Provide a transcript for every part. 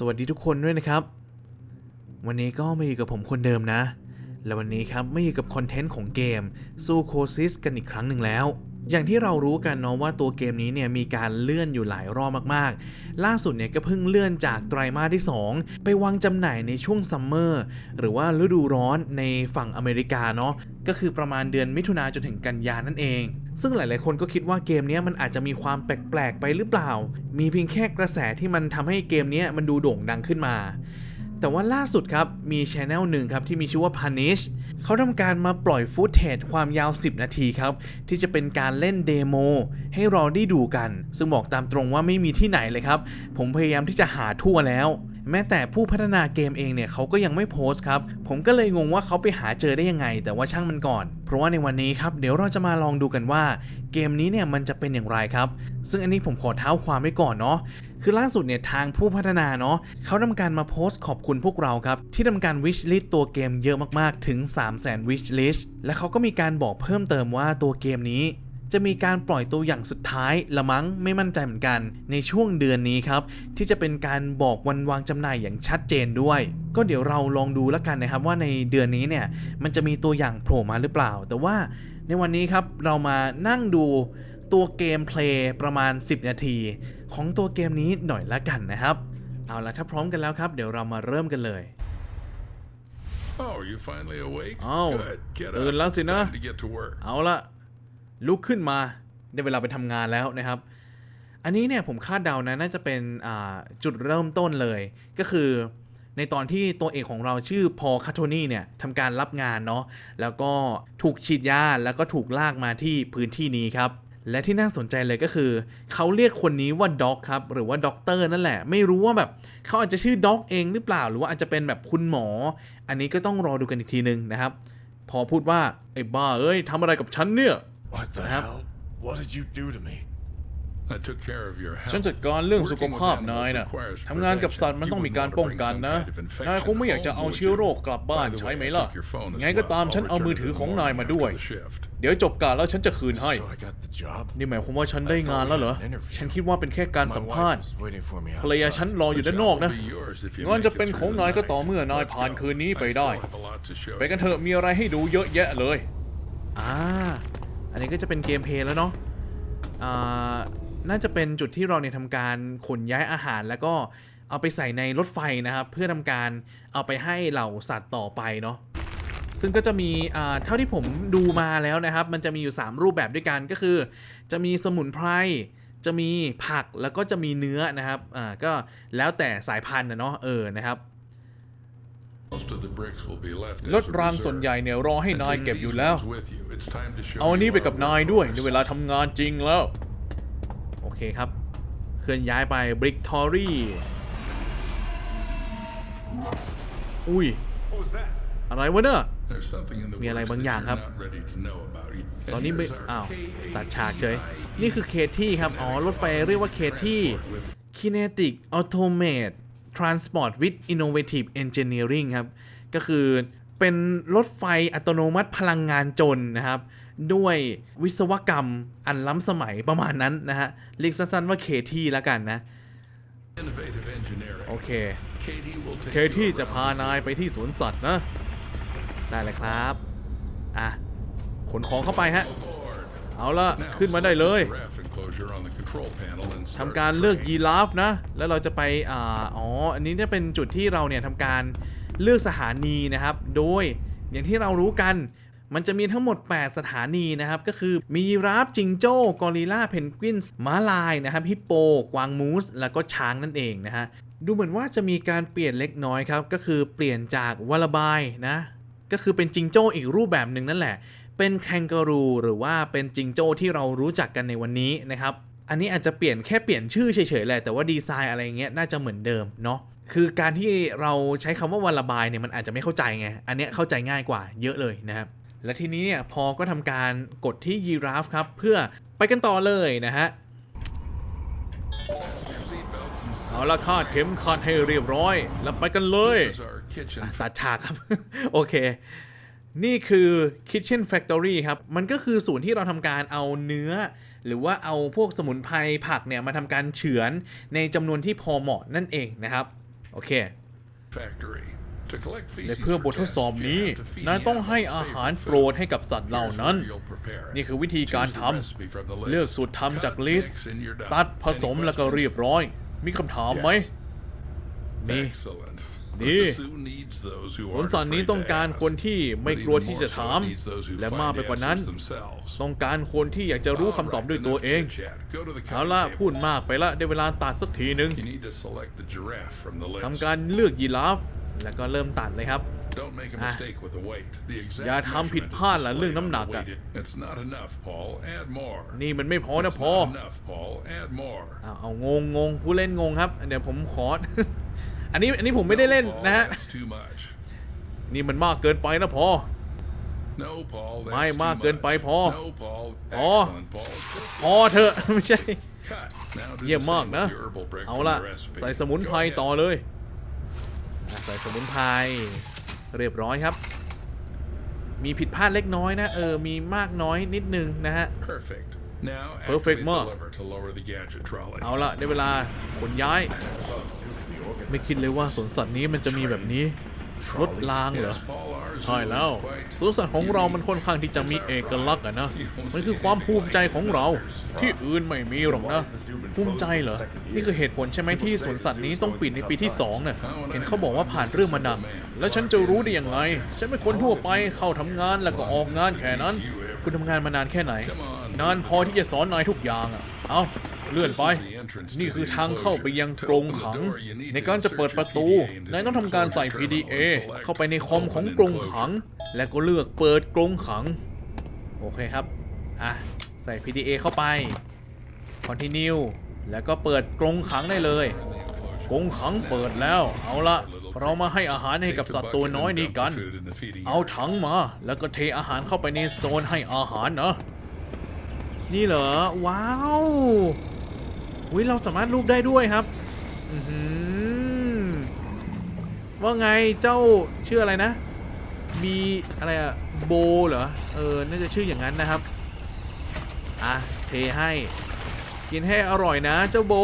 สวัสดีทุกคนด้วยนะครับ วันนี้ก็มาอยู่กับผมคนเดิมนะ และวันนี้ครับมาอยู่กับคอนเทนต์ของเกมซูโคซิสกันอีกครั้งหนึ่งแล้ว อย่างที่เรารู้กันเนาะว่าตัวเกมนี้เนี่ยมีการเลื่อนอยู่หลายรอบมากๆ ล่าสุดเนี่ยก็เพิ่งเลื่อนจากไตรมาสที่ 2 ไปวางจำหน่ายในช่วงซัมเมอร์หรือว่าฤดูร้อนในฝั่งอเมริกาเนาะก็คือประมาณเดือนมิถุนาจนถึงกันยานั่นเอง ซึ่งหลายๆ คนก็คิดว่าเกมนี้มันอาจจะมีความแปลกๆ ไปหรือเปล่า มีเพียงแค่กระแสที่มันทำให้เกมนี้มันดูโด่งดังขึ้นมา แต่ว่าล่าสุดครับ มีช anel หนึ่งครับที่มีชื่อว่า Punish เขาทำการมาปล่อยฟุตเทจความยาว 10 นาทีครับ ที่จะเป็นการเล่นเดโมให้เราได้ดูกัน ซึ่งบอกตามตรงว่าไม่มีที่ไหนเลยครับ ผมพยายามที่จะหาทั่วแล้ว แม้แต่ผู้พัฒนาเกมเองเนี่ยเขาก็ยังไม่โพสต์ครับ ผมก็เลยงงว่าเขาไปหาเจอได้ยังไง แต่ว่าช่างมันก่อน เพราะว่าในวันนี้ครับเดี๋ยวเราจะมาลองดูกันว่า เกมนี้เนี่ยมันจะเป็นอย่างไรครับ ซึ่งอันนี้ผมขอเท้าความไว้ก่อนเนาะคือล่าสุดเนี่ยทางผู้พัฒนาเนาะเขาทำการมาโพสต์ขอบคุณพวกเราครับ ที่ทำการ wish list ตัวเกมเยอะมากๆถึง 3 0 0 0 0 0 wish list และเขาก็มีการบอกเพิ่มเติมว่าตัวเกมนี้ จะมีการปล่อยตัวอย่างสุดท้ายละมั้งไม่มั่นใจเหมือนกัน ในช่วงเดือนนี้ครับ ที่จะเป็นการบอกวันวางจำหน่ายอย่างชัดเจนด้วย ก็เดี๋ยวเราลองดูแล้วกันนะครับว่าในเดือนนี้เนี่ยมันจะมีตัวอย่างโผล่มาหรือเปล่า แต่ว่าในวันนี้ครับเรามานั่งดูตัวเกมเพลย์ประมาณ 10 นาที ของตัวเกมนี้หน่อยละกันนะครับ เอาละถ้าพร้อมกันแล้วครับ เดี๋ยวเรามาเริ่มกันเลย Oh, are you finally awake? อ้าว Good. Get ตื่น up. แล้ว It's สินะ time to get to work. เอาละ ลุกขึ้นมาได้เวลาไปทำงานแล้วนะครับ อันนี้เนี่ยผมคาดเดานะน่าจะเป็นจุดเริ่มต้นเลย ก็คือในตอนที่ตัวเอกของเราชื่อพอคาโทนี่เนี่ยทำการรับงานเนาะแล้วก็ถูกฉีดยาแล้วก็ถูกลากมาที่พื้นที่นี้ครับและที่น่าสนใจเลยก็คือ เขาเรียกคนนี้ว่าด็อกครับ หรือว่าด็อกเตอร์นั่นแหละ ไม่รู้ว่าแบบเขาอาจจะชื่อด็อกเองหรือเปล่า หรือว่าอาจจะเป็นแบบคุณหมอ อันนี้ก็ต้องรอดูกันอีกทีนึงนะครับ พอพูดว่าไอ้บ้าเอ้ยทำอะไรกับฉันเนี่ย What the Yep. hell? What did you do to me? I took care of your health. ฉันจัดการเรื่องสุข Working with ภาพ animals นายนะ requires ทำงานกับสัตว์ prevention. มันต้อง You มีการ wouldn't ป้อง want to กัน bring นะ some kind of infection นายคงไม่อยากจะเอา home, เชื้อโรค would you? กลับบ้าน By the ใช่ไหม way, I ล่ะ took your phone as ไงก็ตาม well. ฉัน I'll เอามือ return ถือ it in ของ the นาย morning มาด้วย after the shift. เดี๋ยวจบการแล้วฉันจะคืนให้ So I got the job. นี่หมายความว่าฉันได้งานแล้วเหรอ ฉันคิดว่าเป็นแค่การสัม My ภาษ wife ณ์ is waiting for me ภรรยา outside. ฉันรออยู่ The ด้าน job นอก will นะ be yours if you งาน make จะ it เป็นของ through นาย the ก็ต่อ night. เมื่อนาย Let's ผ่าน go. คืนนี้ I ไป still ได้ have a lot to show ไปกัน you. เถอะมีอะไรให้ดูเยอะแยะเลย อ่า อันนี้ก็จะเป็นเกมเพลย์แล้วเนาะอ่าน่าจะเป็นจุดที่เราเนี่ยทำการขนย้ายอาหารแล้วก็เอาไปใส่ในรถไฟนะครับ เพื่อทำการเอาไปให้เหล่าสัตว์ต่อไปเนาะซึ่งก็จะมีอ่าเท่าที่ผมดูมาแล้วนะครับ มันจะมีอยู่ 3 รูปแบบด้วยกันก็คือ จะมีสมุนไพรจะมีผักแล้วก็จะมีเนื้อนะครับอ่าก็แล้วแต่สายพันธุ์นะเนาะเออนะครับ ร a ถรางส่วน reserve. ใหญ่เนี่ยรอให้ And นาย take เก็บอยู่ these แล้ว ones with you. It's time to show เอาอันนี้ you ไปกับ our นายด้วย workforce. ในเวลาทำงานจริงแล้ว โอเคครับ เคลื่อนย้ายไปบริกทอรี่ อุ้ย What was that? อะไรวะเนี่ย There's something in the มีอะไร works บาง that อย่าง you're ครับ not ready to know about. And ตอนนี้ไม่ here's our อ้าว K-A-T-I ตัดฉากเฉย นี่คือเคที่ครับ อ๋อ รถไฟเรียกว่าเคที่ Kinetic Automate Transport with Innovative Engineering ครับ ก็คือเป็นรถไฟอัตโนมัติพลังงานจนนะครับ ด้วยวิศวกรรมอันล้ำสมัยประมาณนั้นนะฮะ เรียกสั้นๆว่าเคที่แล้วกันนะ Innovative engineering. โอเค Katie will take เค you ที่จะ around พา the นาย zoo. ไปที่สวนสัตว์นะ ได้เลยครับ อะ ขนของเข้าไปฮะ Lord. เอาละ Now, ขึ้นมาได้เลย select the giraffe enclosure on the control panel and start ทำการเลือก the ยี train. ราฟนะ แล้วเราจะไปอ่าอ๋ออันนี้จะเป็นจุดที่เราเนี่ยทำการเลือกสถานีนะครับ โดยอย่างที่เรารู้กันมันจะมีทั้งหมด 8 สถานีนะครับ ก็คือมียีราฟจิงโจ้ กอริลลาเพนกวินม้าลายนะครับ ฮิปโป กวางมูส แล้วก็ช้างนั่นเองนะฮะ ดูเหมือนว่าจะมีการเปลี่ยนเล็กน้อยครับ ก็คือเปลี่ยนจากวาลาบายนะ ก็คือเป็นจิงโจ้อีกรูปแบบหนึ่งนั่นแหละ เป็นแคนการูหรือว่าเป็นจิงโจ้ที่เรารู้จักกันในวันนี้นะครับ อันนี้อาจจะเปลี่ยนแค่เปลี่ยนชื่อเฉยๆแหละแต่ว่าดีไซน์อะไรเงี้ยน่าจะเหมือนเดิมเนาะคือการที่เราใช้คำว่าวันระบายเนี่ยมันอาจจะไม่เข้าใจไงอันเนี้ยเข้าใจง่ายกว่าเยอะเลยนะครับ และทีนี้เนี่ยพอก็ทำการกดที่ยีราฟครับเพื่อไปกันต่อเลยนะฮะเอาละคาดเข็มขัดให้เรียบร้อย แล้วไปกันเลย This is our kitchen ตัดฉากครับ โอเค นี่คือ Kitchen Factory ครับ มันก็คือศูนย์ที่เราทำการเอาเนื้อ หรือว่าเอาพวกสมุนไพรผักเนี่ย มาทำการเฉือนในจำนวนที่พอเหมาะนั่นเองนะครับ โอเค factory. To collect และ feces เพื่อ for บททด tests, สอบ you นี้ have to feed นาย the ต้องให้ animals อาหาร favorite โปรด food. ให้กับสัตว์เหล่า Here's นั้น where you'll prepare it. นี่คือวิธีการ Choose ท the recipe from the ำ list. เลือกสูตรทำจาก Cut, ลิสต์ mix, and you're done. ตัดผ Any สมแล้วก็ questions? เรียบร้อย มีคำถามไหม Yes. นี่ Excellent. ดี The zoo needs those who สวน aren't สัตว์นี้ afraid ต้อง to การ ask. คนที่ไม่ But กลัว even ที่ more จะ so, ถาม it needs those who และ find มากไปกว่านั้น answers themselves. ต้องการคนที่อยากจะรู้คำตอบด้วยตัว Alright, เอง enough chit-chat. Go to the เอา cutting ล่ะ table. พูดมากไปละได้เวลาตัดสักทีหนึ่ง You need to select the giraffe from the list. ทำการเลือกยีราฟ แล้วก็เริ่มตัดเลยครับ Don't make a Ah. mistake with the weight. The exact อย่าทำผิด measurement is พลาดล่ะ displayed เรื่องน้ำหนัก on the อะ weighted- It's not enough, Paul. Add more. นี่มันไม่พอนะ It's พอ not enough, Paul. Add more. เอาเอางงงงผู้เล่นงงครับ เดี๋ยวผมขอ อันนี้อันนี้ผมไม่ได้เล่น No, Paul, นะฮะ That's too much. นี่มันมากเกินไปนะพอ No, Paul. That's ไม่ too มากเกินไป much. พอ No, Paul. พอ Excellent, Paul. พอเถอะไม่ใช่ Cut. Now do เยี่ยม the มาก same นะ with your herbal brick เอา from ล่ะ the recipe. ใส่สมุนไพร Go ahead. ต่อเลยอะใส่สมุนไพรเรียบร้อยครับ มีผิดพลาดเล็กน้อยนะ เออ มีมากน้อยนิดนึงนะฮะ Perfect. Now Perfect activate มาก the lever to lower the gadget trolley. เอาละได้เวลาขนย้าย ไม่คิดเลยว่าสวนสัตว์นี้มันจะมีแบบนี้รถรางเหรอใช่แล้วสวนสัตว์ของเรามันค่อนข้างที่จะมีเอกลักษณ์อะนะมันคือความภูมิใจของเรา ที่อื่นไม่มีหรอกนะ ภูมิใจเหรอนี่คือเหตุผลใช่ไหมที่สวนสัตว์นี้ต้องปิดในปีที่2น่ะเห็นเขาบอกว่าผ่านเรื่องมาหนักแล้วฉันจะรู้ได้อยังไงฉันเป็นคนทั่วไปเข้าทำงานแล้วก็ออกงานแค่นั้น คุณทำงานมานานแค่ไหน นานพอที่จะสอนนายทุกอย่างอะเอา เลื่อนไป นี่คือทางเข้าไปยังกรงขัง ในการจะเปิดประตูนายต้องทำการใส่ PDA เข้าไปในคอมของกรงขัง และก็เลือกเปิดกรงขัง โอเคครับ อะ ใส่ PDA เข้าไป Continue แล้วก็เปิดกรงขังได้เลย กรงขังเปิดแล้ว เอาละเรามาให้อาหารให้กับสัตว์ตัวน้อยนี้กัน เอาถังมา แล้วก็เทอาหารเข้าไปในโซนให้อาหารนะนี่เหรอ ว้าว วิเราสามารถรูปได้ด้วยครับอือหือว่าไงเจ้าชื่ออะไรนะมีอะไรอะโบเหรอเออน่าจะชื่ออย่างนั้นนะครับอะเทให้กินให้อร่อยนะ เจ้าโบ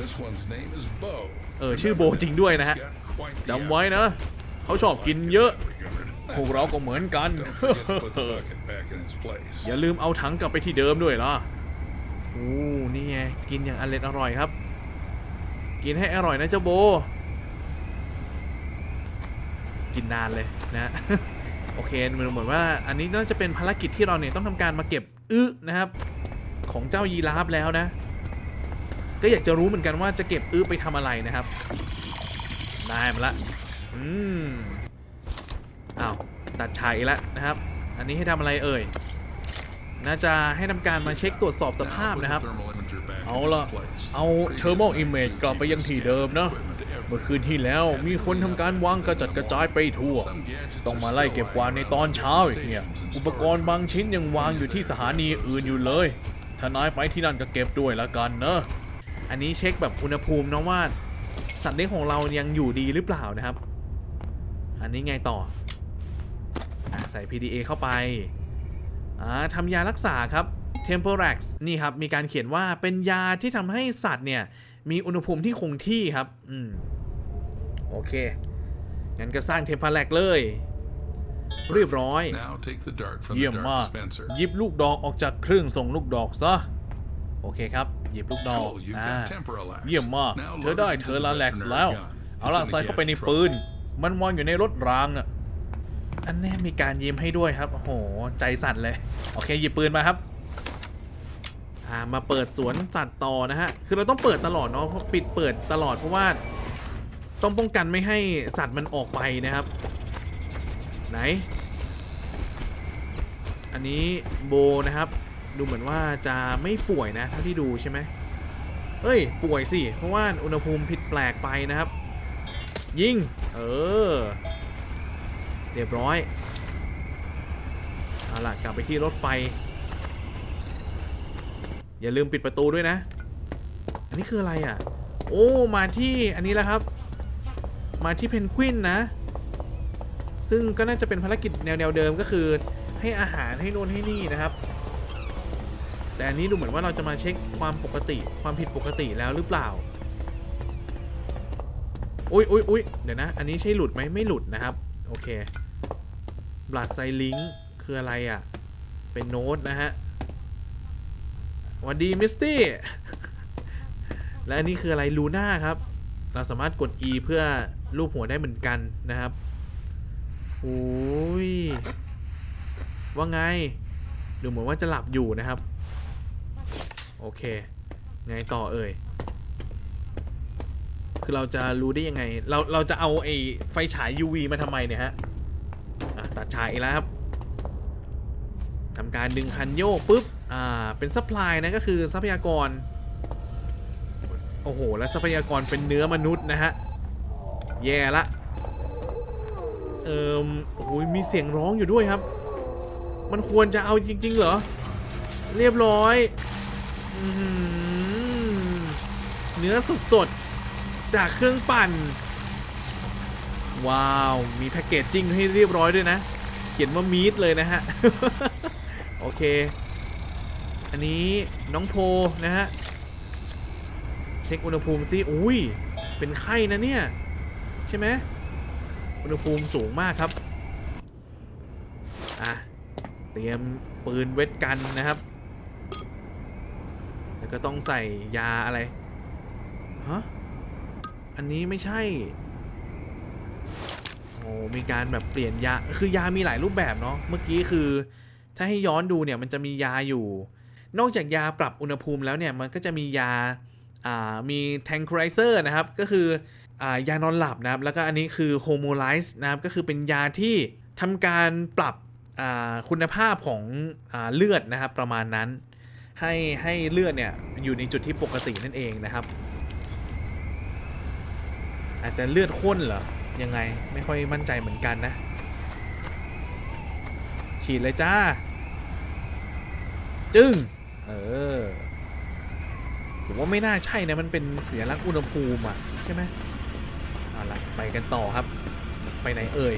This one's name is Bo. เออชื่อโบจริงด้วยนะฮะ He's got quite the จำไว้นะเขาชอบกินเยอะพวกเราก็เหมือนกัน Don't forget to put the bucket back in its place. อย่าลืมเอาถังกลับไปที่เดิมด้วยล่ะ โอ้นี่ไงกินอย่างอร่อยอร่อยครับ กินให้อร่อยนะเจ้าโบ กินนานเลยนะโอเคเหมือนเหมือนว่าอันนี้น่าจะเป็นภารกิจที่เราเนี่ยต้องทำการมาเก็บอึนะครับ ของเจ้ายีราฟแล้วนะ ก็อยากจะรู้เหมือนกันว่าจะเก็บอึไปทำอะไรนะครับได้มาละอืมอ้าวตัดฉากอีกแล้วนะครับ อันนี้ให้ทำอะไรเอ่ย น่าจะให้ทำการมาเช็คตรวจสอบสภาพนะครับ เอาละเอา thermal image กลับไปยังที่เดิมนะ เมื่อคืนที่แล้วมีคนทำการวางกระจัดกระจายไปทั่ว ต้องมาไล่เก็บกวาดในตอนเช้าอีกเนี่ย อุปกรณ์บางชิ้นยังวางอยู่ที่สถานีอื่นอยู่เลยถ้านายไปที่นั่นก็เก็บด้วยละกันเนอะอันนี้เช็คแบบอุณหภูมินะว่า สัตว์เลี้ยงของเรายังอยู่ดีหรือเปล่านะครับ อันนี้ไงต่ออะใส่ PDA เข้าไป อ่าทำยารักษาครับ Temporax นี่ครับ มีการเขียนว่าเป็นยาที่ทำให้สัตว์เนี่ย มีอุณหภูมิที่คงที่ครับ อืม โอเค งั้นก็สร้าง Temporax เลย เรียบร้อย Now take the dart from เยี่ย the ม dart มาก dispenser. หยิบลูกดอกออกจากเครื่องส่งลูกดอกซะ โอเคครับ หยิบลูกดอก Cool, you've อ่า got Temporalax. เยี่ยมมาก Now เธอได้ load it เธ into อ the ลาแล็กซ์ veterinary แล้ว gun. เอา It's ล่ะ in the ใส่เข้าไปใน gadget ปืน trolley. มันวางอยู่ในรถรางน่ะ อันนี้มีการยิ้มให้ด้วยครับ โอ้โห ใจสั่นเลย โอเค หยิบปืนมาครับามาเปิดสวนสัตว์ต่อนะฮะ คือเราต้องเปิดตลอดเนาะเพราะ ปิดเปิดตลอดเพราะว่า ต้องป้องกันไม่ให้สัตว์มันออกไปนะครับ ไหน อันนี้โบนะครับ ดูเหมือนว่าจะไม่ป่วยนะเท่าที่ดูใช่ไหมเอ้ย ป่วยสิ เพราะว่าอุณหภูมิผิดแปลกไปนะครับ ยิง เออ เรียบร้อยเอาล่ะกลับไปที่รถไฟ อย่าลืมปิดประตูด้วยนะ อันนี้คืออะไรอะ โอ้มาที่อันนี้แล้วครับ มาที่เพนกวินนะ ซึ่งก็น่าจะเป็นภารกิจแนวๆเดิมก็คือให้อาหารให้โน่นให้นี่นะครับ แต่อันนี้ดูเหมือนว่าเราจะมาเช็คความปกติความผิดปกติแล้วหรือเปล่าออุ้ยอุ้ยอุ้ยเดี๋ยวนะ อันนี้ใช่หลุดไหมไม่หลุดนะครับ โอเค บลัดไซลิงคืออะไรอะ เป็นโน้ตนะฮะวันดีมิสตี้ และอันนี้คืออะไรลูน่าครับ เราสามารถกด E เพื่อรูปหัวได้เหมือนกันนะครับโอ้ย ว่าไง ดูเหมือนว่าจะหลับอยู่นะครับ โอเค ไงต่อเอ่ย คือเราจะรู้ได้ยังไง เราเราจะเอาไอ้ไฟฉาย UV มาทำไมเนี่ยฮะ ฉายอีกแล้วครับทำการดึงคันโยกปุ๊บ อ่า เป็นซัพพลายนะก็คือทรัพยากร โอ้โห แล้วทรัพยากรเป็นเนื้อมนุษย์นะฮะ แย่ละ เอิมโอ้โหมีเสียงร้องอยู่ด้วยครับ มันควรจะเอาจริง ๆ เหรอ เรียบร้อยอเนื้อสดๆ จากเครื่องปั่น ว้าว มีแพ็กเกจจิ้งให้เรียบร้อยด้วยนะ เขียนว่ามีดเลยนะฮะ โอเค อันนี้น้องโพนะฮะ เช็คอุณหภูมิซิอุ้ย เป็นไข้นะเนี่ย ใช่ไหมอุณหภูมิสูงมากครับ อะ เตรียมปืนเวทกันนะครับ แล้วก็ต้องใส่ยาอะไร ฮะ อันนี้ไม่ใช่ โอ้มีการแบบเปลี่ยนยา คือยามีหลายรูปแบบเนาะ เมื่อกี้คือ ถ้าให้ย้อนดูเนี่ยมันจะมียาอยู่ นอกจากยาปรับอุณหภูมิแล้วเนี่ยมันก็จะมียา อ่า มี tranquilizer นะครับ ก็คือ อ่า ยานอนหลับนะครับ แล้วก็อันนี้คือ homolyze นะครับ ก็คือเป็นยาที่ทำการปรับ อ่า คุณภาพของ อ่า เลือดนะครับประมาณนั้น ให้ให้เลือดเนี่ยอยู่ในจุดที่ปกตินั่นเองนะครับ อาจจะเลือดข้นเหรอ ยังไงไม่ค่อยมั่นใจเหมือนกันนะ ฉีดเลยจ้า จึ้งเออผมว่าไม่น่าใช่นะ มันเป็นเสียลักษณ์อุณหภูมิอะ ใช่ไหมเอาละไปกันต่อครับ ไปไหนเอ่ย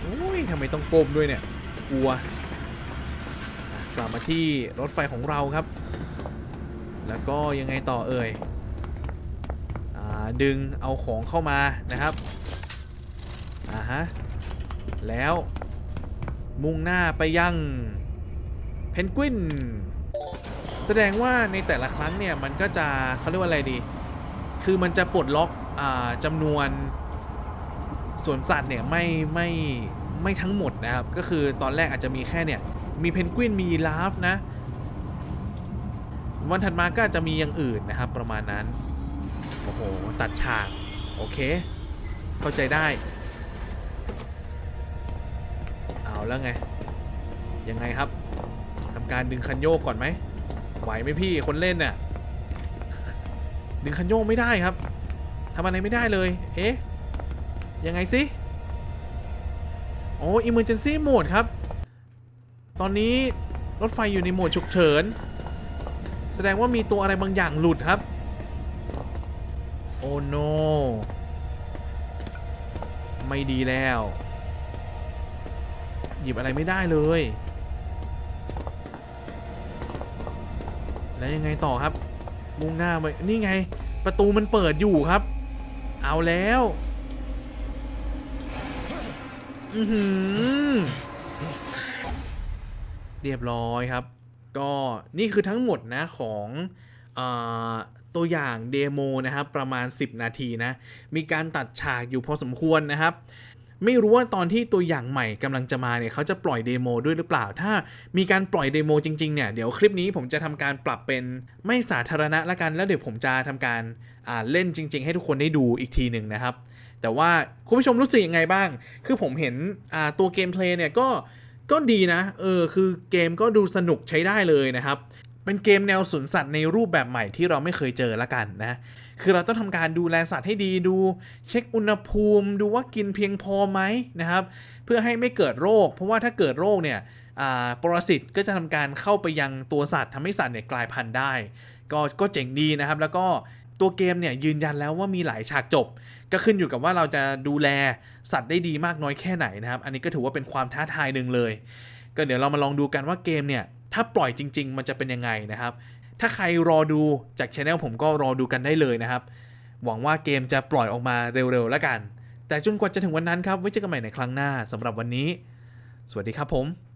โอ้ยทำไมต้องโปมด้วยเนี่ย กลัว กลับมาที่รถไฟของเราครับ แล้วก็ยังไงต่อเอ่ย ดึงเอาของเข้ามานะครับอ่าฮะแล้วมุ่งหน้าไปยังเพนกวินแสดงว่าในแต่ละครั้งเนี่ยมันก็จะเขาเรียกว่าอะไรดี คือมันจะปลดล็อกอ่าจำนวนสวนสัตว์เนี่ยไม่ไม่ไม่ทั้งหมดนะครับ ก็คือตอนแรกอาจจะมีแค่เนี่ยมีเพนกวินมียีราฟนะ วันถัดมาก็จะมีอย่างอื่นนะครับประมาณนั้น อ้โห ตัดฉาก โอเค เข้าใจได้ เอาแล้วไง ยังไงครับทำการดึงคันโยกก่อนไหมไหวไหมพี่คนเล่นน่ะดึงคันโยกไม่ได้ครับทำอะไรไม่ได้เลย เอ๊ะ ยังไงสิโอ้ emergency mode ครับ ตอนนี้รถไฟอยู่ในโหมดฉุกเฉิน แสดงว่ามีตัวอะไรบางอย่างหลุดครับ โอ้ no ไม่ดีแล้ว หยิบอะไรไม่ได้เลย แล้วยังไงต่อครับ มุ่งหน้าไป นี่ไง ประตูมันเปิดอยู่ครับ เอาแล้ว อือหือ เรียบร้อยครับ ก็นี่คือทั้งหมดนะของอา ตัวอย่างเดโมนะครับประมาณ 10 นาทีนะมีการตัดฉากอยู่พอสมควรนะครับ ไม่รู้ว่าตอนที่ตัวอย่างใหม่กำลังจะมาเนี่ยเขาจะปล่อยเดโมด้วยหรือเปล่า ถ้ามีการปล่อยเดโมจริงๆเนี่ยเดี๋ยวคลิปนี้ผมจะทำการปรับเป็นไม่สาธารณะละกันแล้วเดี๋ยวผมจะทำการเล่นจริง ๆ ให้ทุกคนได้ดูอีกทีหนึ่งนะครับ แต่ว่าคุณผู้ชมรู้สึกยังไงบ้าง คือผมเห็นตัวเกมเพลย์เนี่ยก็ก็ดีนะ เออ คือเกมก็ดูสนุกใช้ได้เลยนะครับ เป็นเกมแนวสวนสัตว์ในรูปแบบใหม่ที่เราไม่เคยเจอละกันนะ คือเราต้องทำการดูแลสัตว์ให้ดีดู เช็คอุณหภูมิ ดูว่ากินเพียงพอไหมนะครับ เพื่อให้ไม่เกิดโรค เพราะว่าถ้าเกิดโรคเนี่ยอ่าปรสิตก็จะทำการเข้าไปยังตัวสัตว์ทำให้สัตว์เนี่ยกลายพันธุ์ได้ ก็ก็เจ๋งดีนะครับ แล้วก็ตัวเกมเนี่ยยืนยันแล้วว่ามีหลายฉากจบ ก็ขึ้นอยู่กับว่าเราจะดูแลสัตว์ได้ดีมากน้อยแค่ไหนนะครับ อันนี้ก็ถือว่าเป็นความท้าทายหนึ่งเลย ก็เดี๋ยวเรามาลองดูกันว่าเกมเนี่ย ถ้าปล่อยจริง ๆ มันจะเป็นยังไงนะครับ ถ้าใครรอดูจากช anel ผมก็รอดูกันได้เลยนะครับ หวังว่าเกมจะปล่อยออกมาเร็วๆแล้วกัน แต่จนกว่าจะถึงวันนั้นครับไว้เจอกันใหม่ในครั้งหน้าสำหรับวันนี้ สวัสดีครับผม